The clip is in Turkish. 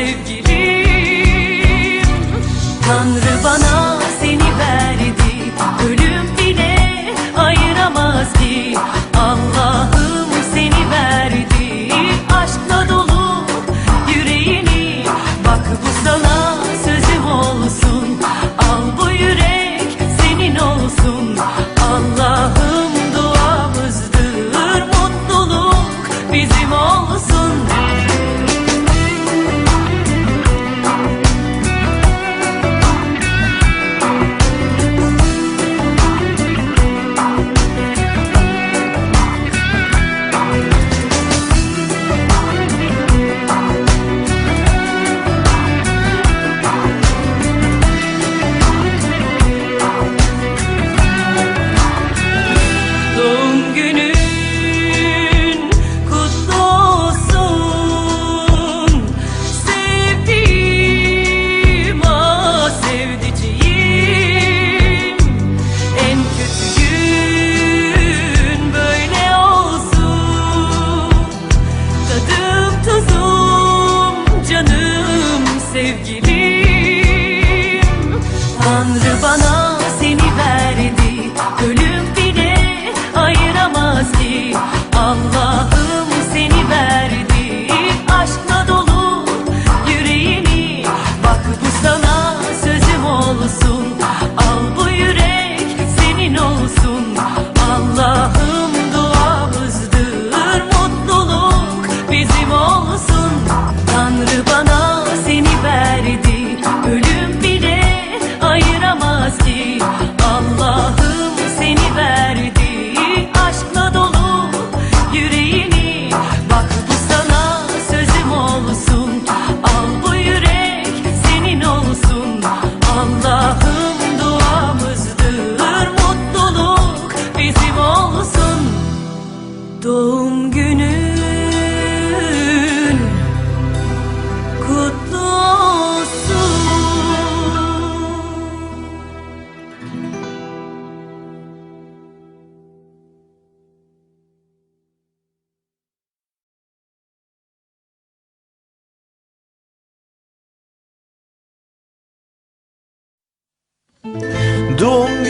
sevgilim. Tanrı bana sevgilim. Tanrı bana seni verdi. Ölüm Doğum günün kutlu olsun. Doğum